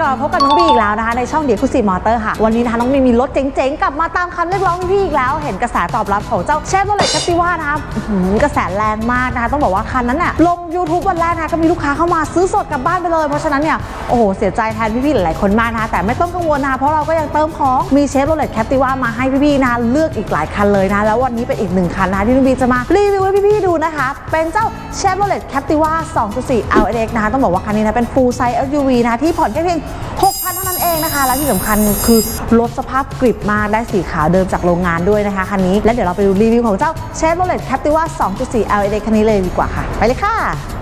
กลับพบกับน้องบีอีกแล้วนะคะในช่องเดียคุซีมอเตอร์ค่ะ วันนี้นะคะน้องบีมีรถเจ๋งๆ กลับมาตามคำเรียกร้องพี่อีกแล้ว เห็นกระแสตอบรับของเจ้าเชฟโรเลตแคัตติว่านะคะหือกระแสแรงมากนะคะต้องบอกว่าคันนั้นน่ะลง YouTube วันแรกนะคะก็มีลูกค้าเข้ามาซื้อสดกลับบ้านไปเลย เพราะฉะนั้นเนี่ยโอ้โหเสียใจแทนพี่ๆหลายๆคนมากนะคะแต่ไม่ต้องกังวลนะคะเพราะเราก็ยังเติมของมีเชฟโรเลตแคปติว่ามาให้พี่ๆนะคะเลือกอีกหลายคันเลยนะแล้ววันนี้เป็นอีกหนึ่งคันนะที่น้องบีจะมารีวิวให้พี่ๆดูนะคะเป็นเจ้า Chevrolet Captiva 2.4 LX นะคะต้องบอกว่าคันนี้นะเป็น full size SUV นะที่ผ่อนแค่เพียง6,000 เท่านั้นเองนะคะ และที่สำคัญคือลดสภาพกริบมากได้สีขาวเดิมจากโรงงานด้วยนะคะคันนี้ และเดี๋ยวเราไปดูรีวิวของเจ้า Chevrolet Captiva 2.4LED คันนี้เลยดีกว่าค่ะ ไปเลยค่ะ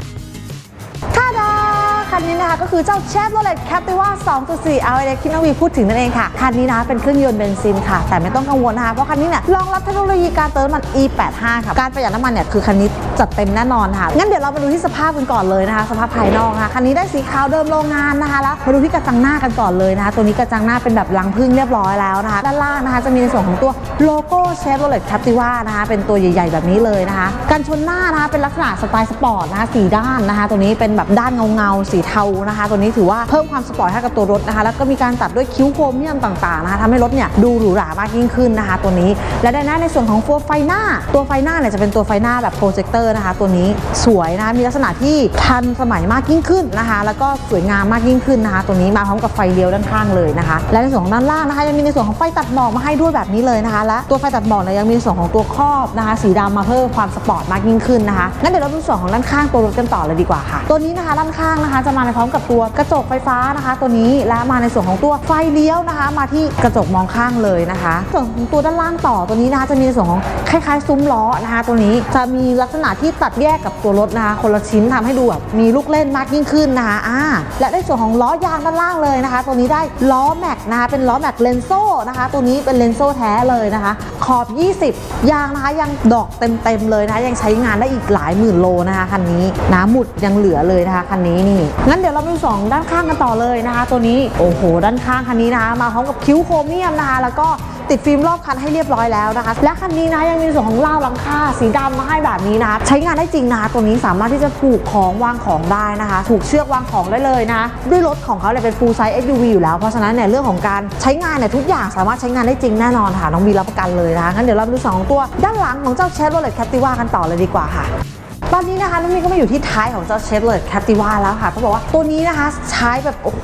คันนี้นะคะก็คือเจ้า Chevrolet Captiva 2.4 LX ที่น้องวีพูดถึงนั่นเองค่ะ คันนี้นะเป็นเครื่องยนต์เบนซินค่ะ แต่ไม่ต้องกังวลนะคะ เพราะคันนี้เนี่ยรองรับเทคโนโลยีการเติมน้ำมัน E85 ค่ะ การประหยัดน้ำมันเนี่ยคือคันนี้จัดเต็มแน่นอนค่ะ งั้นเดี๋ยวเรามาดูที่สภาพกันก่อนเลยนะคะ สภาพภายนอกค่ะคันนี้ได้สีขาวเดิมโรงงานนะคะ แล้วมาดูที่กระจังหน้ากันก่อนเลยนะคะ ตัวนี้กระจังหน้าเป็นแบบลังพึ่งเรียบร้อยแล้วนะคะ ด้านล่างนะคะจะมีในส่วนของตัวโลโก้ Chevrolet Captiva นะคะ เป็นตัวใหญ่ ๆ แบบนี้เลยนะคะกันชนหน้านะคะเป็นลักษณะสไตล์สปอร์ตนะคะสีด้านนะคะ ตัวนี้เป็นแบบด้านเงาๆสี เทานะคะ ตัวนี้ถือว่าเพิ่มความสปอร์ตให้กับตัวรถนะคะ แล้วก็มีการตัดด้วยคิ้วโครเมียมต่างๆนะคะทำให้รถเนี่ยดูหรูหรามากยิ่งขึ้นนะคะ ตัวนี้ และด้านหน้าในส่วนของตัวไฟหน้า ตัวไฟหน้าเนี่ยจะเป็นตัวไฟหน้าแบบโปรเจคเตอร์นะคะ ตัวนี้สวยนะคะมีลักษณะที่ทันสมัยมากยิ่งขึ้นนะคะ แล้วก็สวยงามมากยิ่งขึ้นนะคะ ตัวนี้มาพร้อมกับไฟเลี้ยวด้านข้างเลยนะคะ และในส่วนของด้านล่างนะคะยังมีในส่วนของไฟตัดหมอกมาให้ด้วยแบบนี้เลยนะคะ และตัวไฟตัดหมอกเนี่ยยังมีในส่วนของตัวครอบนะคะ สีดำมาเพิ่มความสปอร์ตมากยิ่งขึ้นนะคะงั้นเดี๋ยวเราดูส่วนของด้านข้างตัวรถกันต่อเลยดีกว่าค่ะ ตัวนี้นะคะด้านข้างนะคะจะมาในพร้อมกับตัวกระจกไฟฟ้านะคะ ตัวนี้และมาในส่วนของตัวไฟเลี้ยวนะคะ มาที่กระจกมองข้างเลยนะคะ ส่วนของตัวด้านล่างต่อตัวนี้นะคะ จะมีในส่วนของคล้ายๆ ซุ้มล้อนะคะ ตัวนี้จะมีลักษณะที่ตัดแยกกับตัวรถนะคะ คนละชิ้นทำให้ดูแบบมีลูกเล่นมากยิ่งขึ้นนะคะอ่าและในส่วนของล้อยางด้านล่างเลยนะคะ ตัวนี้ได้ล้อแม็กนะคะเป็นล้อแม็กเลนโซ่นะคะ ตัวนี้เป็นเลนโซ่แท้เลยนะคะ ขอบ 20 ยางนะคะยังดอกเต็มๆเลยนะคะ ยังใช้งานได้อีกหลายหมื่นโลนะคะคันนี้น้ำหมุดยังเหลือเลยนะคะคันนี้นี่งั้นเดี๋ยวเราไปดูสองด้านข้างกันต่อเลยนะคะ ตัวนี้โอ้โหด้านข้างคันนี้นะคะ มาพร้อมกับคิ้วโครเมียมนะคะแล้วก็ติดฟิล์มรอบคันให้เรียบร้อยแล้วนะคะ และคันนี้นะยังมีส่วนของล่าหลังคาสีดำมาให้แบบนี้นะคะใช้งานได้จริงนะคะตัวนี้สามารถที่จะผูกของวางของได้นะคะผูกเชือกวางของได้เลยนะด้วยรถของเขาเนี่ยเป็น full size SUV อยู่แล้วเพราะฉะนั้นเนี่ยเรื่องของการใช้งานเนี่ยทุกอย่างสามารถใช้งานได้จริงแน่นอนค่ะน้องบีรับประกันเลยนะคะงั้นเดี๋ยวเราไปดูสองตัวด้านหลังของเจ้า Chevrolet Captiva กันต่อเลยดีกว่าค่ะ ตอนนี้นะคะน้องมีก็มาอยู่ที่ท้ายของเจ้าเชฟเล t แคปติว่าแล้วค่ะเขาบอกว่าตัวนี้นะคะใช้แบบโอ้โห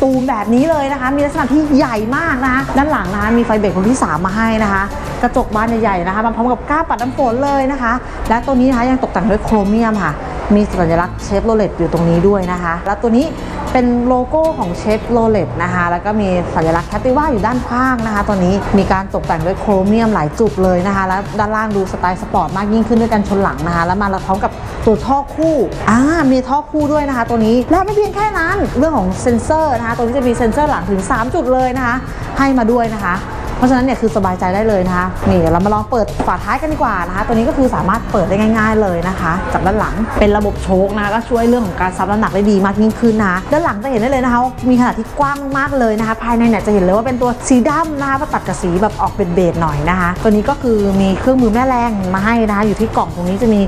ตูมๆแบบนี้เลยนะคะ มีลักษณะที่ใหญ่มากนะคะด้านหลังนะคะมีไฟเบรกคนที่ 3 มาให้นะคะ กระจกบานใหญ่ๆนะคะมาพร้อมกับก้าปัดน้ำฝนเลยนะคะ และตัวนี้นะคะยังตกแต่งด้วยโครเมียมค่ะ มีสัญลักษณ์เชฟโรเลตอยู่ตรงนี้ด้วยนะคะ แล้วตัวนี้เป็นโลโก้ของเชฟโรเลตนะคะ แล้วก็มีสัญลักษณ์แคติว่าอยู่ด้านข้างนะคะ ตัวนี้มีการตกแต่งด้วยโครเมียมหลายจุดเลยนะคะ แล้วด้านล่างดูสไตล์สปอร์ตมากยิ่งขึ้นด้วยกันชนหลังนะคะ แล้วมาพร้อมกับตัวท่อคู่ อ่า มีท่อคู่ด้วยนะคะ ตัวนี้ และไม่เพียงแค่นั้น เรื่องของเซ็นเซอร์นะคะ ตัวนี้จะมีเซ็นเซอร์หลังถึง 3 จุดเลยนะคะ ให้มาด้วยนะคะ เพราะฉะนั้นเนี่ยคือสบายใจได้เลยนะคะนี่เดี๋ยวเรามาลองเปิดฝาท้ายกันดีกว่านะคะ ตัวนี้ก็คือสามารถเปิดได้ง่าย ๆเลยนะคะ จากด้านหลังเป็นระบบโชคนะคะก็ช่วยเรื่องของการซับน้ำหนักได้ดีมากยิ่งขึ้นนะด้านหลังจะเห็นได้เลยนะคะ มีขนาดที่กว้างมากเลยนะคะ ภายในเนี่ยจะเห็นเลยว่าเป็นตัวสีดำนะคะมาตัดกับสีแบบออกเป็นเบจหน่อยนะคะ ตัวนี้ก็คือมีเครื่องมือแม่แรงมาให้นะคะ อยู่ที่กล่องตรงนี้จะมี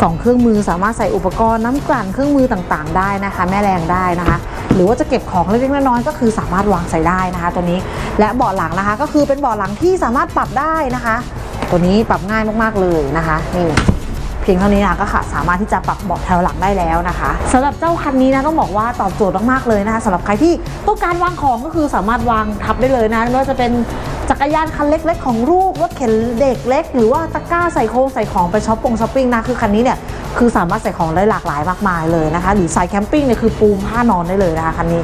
กล่องเครื่องมือสามารถใส่อุปกรณ์น้ำกลั่นเครื่องมือต่างๆ ได้นะคะ แม่แรงได้นะคะ หรือว่าจะเก็บของเล็กๆน้อยๆก็คือสามารถวางใส่ได้นะคะ ตัวนี้และเบาะหลังนะคะก็คือเป็นเบาะหลังที่สามารถปรับได้นะคะ ตัวนี้ปรับง่ายมากๆเลยนะคะนี่ พียงเท่านี้นะคะก็ค่ะสามารถที่จะปรับเบาะแถวหลังได้แล้วนะคะสำหรับเจ้าคันนี้นะต้องบอกว่าตอบโจทย์มากๆเลยนะคะสำหรับใครที่ต้องการวางของก็คือสามารถวางทับได้เลยนะไม่ว่าจะเป็นจักรยานคันเล็ก ๆ ของลูกรถเข็นเด็กเล็ก หรือว่าตะกร้าใส่โครงใส่ของไปช้อปปงช้อปปิ้งนะคือคันนี้เนี่ยคือสามารถใส่ของได้หลากหลายมากมายเลยนะคะ หรือใส่แคมปิ้งเนี่ยคือปูผ้านอนได้เลยนะคะคันนี้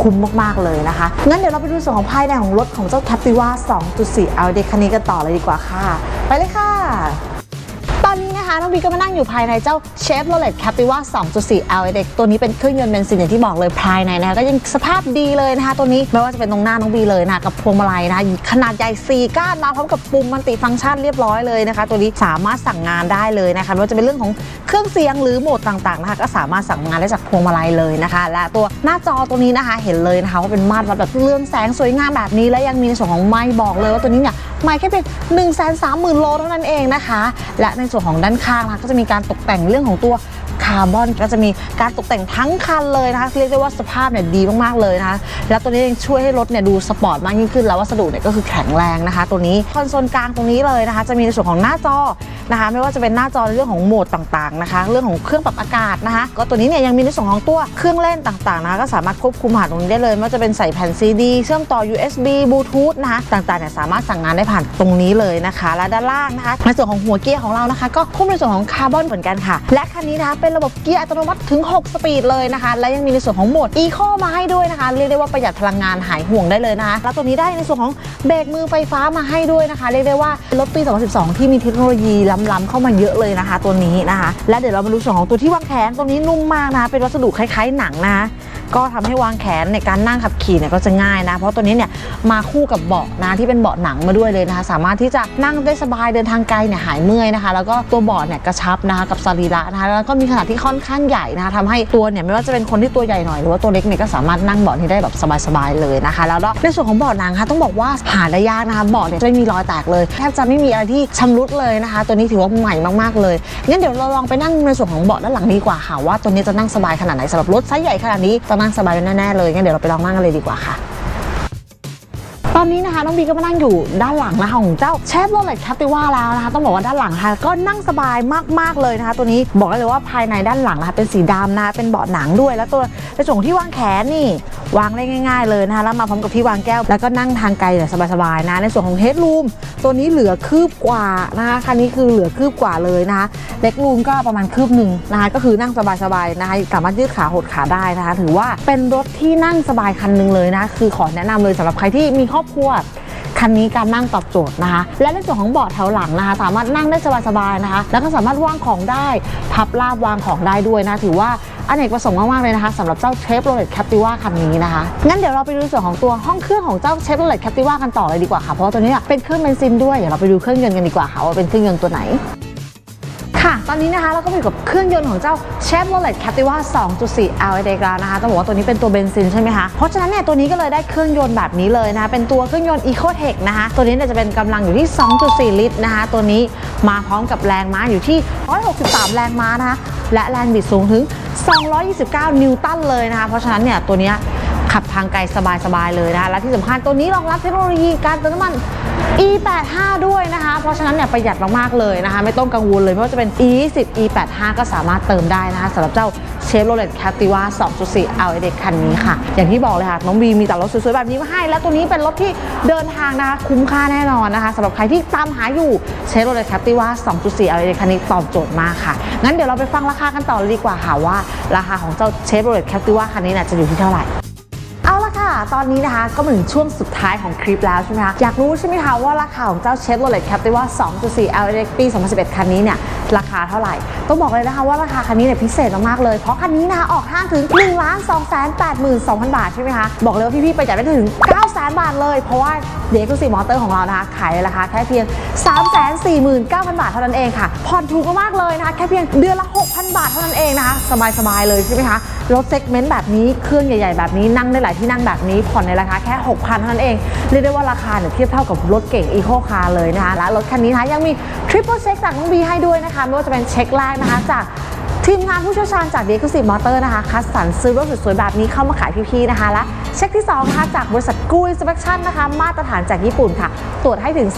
คุ้มมากๆเลยนะคะ งั้นเดี๋ยวเราไปดูส่วนของภายในของรถของเจ้า Captiva 2.4เอาเด็กคันนี้กันต่อเลยดีกว่าค่ะ ไปเลยค่ะ นนี้นะคะน้องบีก็มานั่งอยู่ภายในเจ้า Chevrolet Captiva 2.4 L เด็กตัวนี้เป็นเครื่องยนต์เบนซินอย่างที่บอกเลยภายในนะคะก็ยังสภาพดีเลยนะคะ ตัวนี้ไม่ว่าจะเป็นตรงหน้าน้องบีเลยนะกับพวงมาลัยนะขนาดใหญ่4ก้านมาพร้อมกับปุ่มมัลติฟังก์ชันเรียบร้อยเลยนะคะ ตัวนี้สามารถสั่งงานได้เลยนะคะไม่ว่าจะเป็นเรื่องของเครื่องเสียงหรือโหมดต่างๆนะคะก็สามารถสั่งงานได้จากพวงมาลัยเลยนะคะ และตัวหน้าจอตัวนี้นะคะเห็นเลยนะคะว่าเป็นมาตรวัดแบบเรื่องแสงสวยงามแบบนี้และยังมีในส่วนของไมค์บอกเลยว่าตัวนี้เนี่ยไมค์แค่เพียง1 3 0 0 0 0 0โลเท่านั้นเองนะคะ และในส่วนของด้านข้างนะคะก็จะมีการตกแต่งเรื่องของตัวคาร์บอนก็จะมีการตกแต่งทั้งคันเลยนะคะเรียกได้ว่าสภาพเนี่ยดีมากๆเลยนะคะแล้วตัวนี้ยังช่วยให้รถเนี่ยดูสปอร์ตมากยิ่งขึ้น แล้ววัสดุเนี่ยก็คือแข็งแรงนะคะ ตัวนี้คอนโซลกลางตรงนี้เลยนะคะ จะมีในส่วนของหน้าจอนะคะ ไม่ว่าจะเป็นหน้าจอในเรื่องของโหมดต่างๆนะคะ เรื่องของเครื่องปรับอากาศนะคะ ก็ตัวนี้เนี่ยยังมีในส่วนของตัวเครื่องเล่นต่างๆนะคะก็สามารถควบคุมผ่านตรงนี้ได้เลยไม่ว่าจะเป็นใส่แผ่นซีดีเชื่อมต่อ USB บลูทูธนะคะต่างๆเนี่ยสามารถสั่งงานได้ผ่านตรงนี้เลยนะคะ และด้านล่างนะคะ ในส่วนของหัวเกียร์ของเรานะคะ ก็คุ้มในส่วนของคาร์บอนเหมือนกันค่ะ และคันนี้นะคะเป็นระบบเกียร์อัตโนมัติถึง 6 สปีดเลยนะคะ และยังมีในส่วนของโหมด Eco มาให้ด้วยนะคะเรียกได้ว่าประหยัดพลังงานหายห่วงได้เลยนะคะแล้วตัวนี้ได้ในส่วนของเบรกมือไฟฟ้ามาให้ด้วยนะคะ เรียกได้ว่ารถปี 2012 ที่มีเทคโนโลยีล้ำๆเข้ามาเยอะเลยนะคะ ตัวนี้นะคะ และเดี๋ยวเรามาดูส่วนของตัวที่วางแขนตัวนี้นุ่มมากนะ เป็นวัสดุคล้ายๆหนังนะคะ ก็ทำให้วางแขนในการนั่งขับขี่เนี่ยก็จะง่ายนะ เพราะตัวนี้เนี่ยมาคู่กับเบาะนะที่เป็นเบาะหนังมาด้วยเลยนะคะ สามารถที่จะนั่งได้สบายเดินทางไกลเนี่ยหายเมื่อยนะคะ แล้วก็ตัวเบาะเนี่ยกระชับนะคะกับสรีระนะคะแล้วก็มีขนาดที่ค่อนข้างใหญ่นะคะทำให้ตัวเนี่ยไม่ว่าจะเป็นคนที่ตัวใหญ่หน่อยหรือว่าตัวเล็กเนี่ยก็สามารถนั่งเบาะนี้ได้แบบสบายๆเลยนะคะ แล้วก็ในส่วนของเบาะหนังค่ะต้องบอกว่าหาได้ยากนะคะเบาะเนี่ยไม่มีรอยแตกเลยแทบจะไม่มีอะไรที่ชำรุดเลยนะคะ ตัวนี้ถือว่าใหม่มากๆเลยงั้นเดี๋ยวเราลองไปนั่งในส่วนของเบาะด้านหลังดีกว่าค่ะว่าตัวนี้จะนั่งสบายขนาดไหนสำหรับรถไซส์ใหญ่ขนาดนี้จะนั่งสบายแน่ๆเลยงั้นเดี๋ยวเราไปลองนั่งกันเลยดีกว่าค่ะ ตอนนี้นะคะน้องบีก็มานั่งอยู่ด้านหลังนะคะของเจ้าเชฟโรเลตคาติว่าแล้วนะคะ ต้องบอกว่าด้านหลังค่ะก็นั่งสบายมากๆเลยนะคะ ตัวนี้บอกได้เลยว่าภายในด้านหลังนะคะเป็นสีดำนะคะเป็นเบาะหนังด้วย แล้วตัวในส่วนของที่วางแขนนี่ วางได้ง่ายๆเลยนะคะแล้วมาพร้อมกับที่วางแก้ว แล้วก็นั่งทางไกลเนี่ยสบายๆนะ ในส่วนของเฮดรูมตัวนี้เหลือคืบกว่านะคะคันนี้คือเหลือคืบกว่าเลยนะคะเล็กรูมก็ประมาณคืบหนึ่งนะคะก็คือนั่งสบายๆนะคะสามารถยืดขาหดขาได้นะคะถือว่าเป็นรถที่นั่งสบายคันหนึ่งเลยนะคือขอแนะนำเลยสำหรับใครที่มีครอบครัวคันนี้การนั่งตอบโจทย์นะคะ และในส่วนของเบาะแถวหลังนะคะ สามารถนั่งได้สบายๆนะคะ แล้วก็สามารถวางของได้ พับลาบวางของได้ด้วยนะ ถือว่า อเนกประสงค์มาก ๆ เลยนะคะสำหรับเจ้าเชฟโรเลตแคปติว่าคันนี้นะคะ งั้นเดี๋ยวเราไปดูส่วนของตัวห้องเครื่องของเจ้าเชฟโรเลตแคปติว่ากันต่อเลยดีกว่าค่ะ เพราะว่าตัวนี้เป็นเครื่องเบนซินด้วย เดี๋ยวเราไปดูเครื่องยนต์กันดีกว่าค่ะว่าเป็นเครื่องยนต์ตัวไหนค่ะ ตอนนี้นะคะเราก็อยู่กับเครื่องยนต์ของเจ้า Chevrolet Captiva 2.4 LED แล้วนะคะต้องบอกว่าตัวนี้เป็นตัวเบนซินใช่ไหมคะ เพราะฉะนั้นเนี่ยตัวนี้ก็เลยได้เครื่องยนต์แบบนี้เลยนะคะเป็นตัวเครื่องยนต์ Ecotec นะคะ ตัวนี้เนี่ยจะเป็นกำลังอยู่ที่ 2.4 ลิตรนะคะ ตัวนี้มาพร้อมกับแรงม้าอยู่ที่ 163 แรงม้านะคะ และแรงบิดสูงถึง 229 นิวตันเลยนะคะ เพราะฉะนั้นเนี่ยตัวนี้ขับทางไกลสบายๆเลยนะคะ และที่สำคัญตัวนี้รองรับเทคโนโลยีการเติมน้ำมัน E85 ด้วยนะคะ เพราะฉะนั้นเนี่ยประหยัดมากๆเลยนะคะ ไม่ต้องกังวลเลยไม่ว่าจะเป็น E10 E85 ก็สามารถเติมได้นะคะสำหรับเจ้า Chevrolet Captiva 2.4 LED คันนี้ค่ะ อย่างที่บอกเลยค่ะ น้องบีมีแต่รถสวยๆ แบบนี้มาให้ และตัวนี้เป็นรถที่เดินทางนะคะ คุ้มค่าแน่นอนนะคะสำหรับใครที่ตามหาอยู่เชฟโรเลตแคปติว่า2.4 LED คันนี้ตอบโจทย์มากค่ะ งั้นเดี๋ยวเราไปฟังราคากันต่อเลยดีกว่าค่ะว่า ราคาของเจ้าเชฟโรเลตแคปติว่าคันนี้น่จะอยู่ที่เท่าไหร่ ตอนนี้นะคะก็มาถึงช่วงสุดท้ายของคลิปแล้วใช่ไหมคะอยากรู้ใช่ไหมคะว่าราคาของเจ้า Chevrolet Captiva 2.4 LX ปี 2011 คันนี้เนี่ยราคาเท่าไหร่ ต้องบอกเลยนะคะว่าราคาคันนี้เนี่ยพิเศษมากๆเลย เพราะคันนี้นะคะออกห้างถึง 1 2 8 2 0 0 0 บาทใช่ไหมคะบอกเลยว่าพี่ๆประหยัดได้ถึง 9 0 0 0 0 บาทเลย เพราะว่าเดคุสีมอเตอร์ของเรานะคะขายในราคาแค่เพียง 349,000 บาทเท่านั้นเองค่ะผ่อนถูกมากๆเลยนะคะแค่เพียงเดือนละ 6,000 บาทเท่านั้นเองนะคะสบายๆเลยใช่ไหมคะรถเซกเมนต์แบบนี้เครื่องใหญ่ ๆ แบบนี้นั่งได้หลายที่นั่งแบบนี้ผ่อนในราคาแค่ 6,000เท่านั้นเอง เรียกได้ว่าราคาเนี่ยเทียบเท่ากับรถเก่งอีโคคาร์เลยนะคะ และรถคันนี้นะคะยังมีทริปเปิลเช็คจากน้องบีให้ด้วยนะคะ ไม่ว่าจะเป็นเช็คแรกนะคะจาก ทีมงานผู้เชี่ยวชาญจาก d e c u s i v e Motor นะคะ คัดสรรซื้อรถสวยๆแบบนี้เข้ามาขายพี่ๆนะคะ และเช็คที่2นะคะจากบริษัทกู Inspection นะคะ มาตรฐานจากญี่ปุ่นค่ะ ตรวจให้ถึง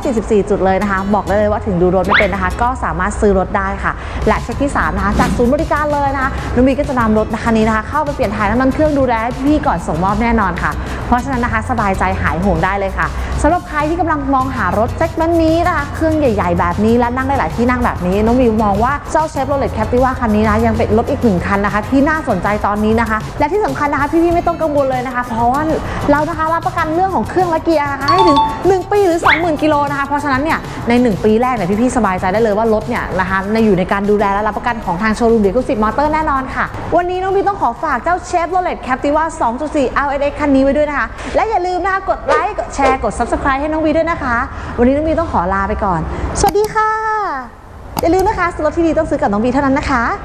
344 จุดเลยนะคะ บอกได้เลยว่าถึงดูรถไม่เป็นนะคะ ก็สามารถซื้อรถได้ค่ะ และเช็คที่3นะคะจากศูนย์บริการเลยนะคะนุมีก็จะนำรถคันนี้นะคะ เข้าไปเปลี่ยนถ่ายน้ำมันเครื่องดูแลพี่ก่อนส่งมอบแน่นอนค่ะ เพราะฉะนั้นนะคะสบายใจหายห่วงได้เลยค่ะสำหรับใครที่กำลังมองหารถเซ็กเมนต์นี้นะคะเครื่องใหญ่ ๆ แบบนี้และนั่งได้หลายที่นั่งแบบนี้น้องวิวมองว่าเจ้าเชฟโรเลตแคปติว่าคันนี้นะยังเป็นรถอีกหนึ่งคันนะคะ ที่น่าสนใจตอนนี้นะคะ และที่สำคัญนะคะพี่ๆไม่ต้องกังวลเลยนะคะ เพราะว่าเรานะคะรับประกันเรื่องของเครื่องและเกียร์นะคะให้ถึง 1 ปีหรือ 20,000กิโลนะคะเพราะฉะนั้นเนี่ยใน 1 ปีแรกเนี่ยพี่ๆสบายใจได้เลยว่ารถเนี่ยนะคะในอยู่ในการดูแลและรับประกันของทางโชว์รูมเดียกุสิบมอเตอร์แน่นอนค่ะวันนี้น้องบีต้องขอฝากเจ้าเชฟโรเลตแคปติว่า2.4 LX คันนี้ไว้ด้วยนะคะ และอย่าลืมนะคะกดไลค์กดแชร์กด subscribe ให้น้องบีด้วยนะคะ วันนี้น้องบีต้องขอลาไปก่อน สวัสดีค่ะ อย่าลืมนะคะสล็อตที่ดีต้องซื้อกับน้องบีเท่านั้นนะคะ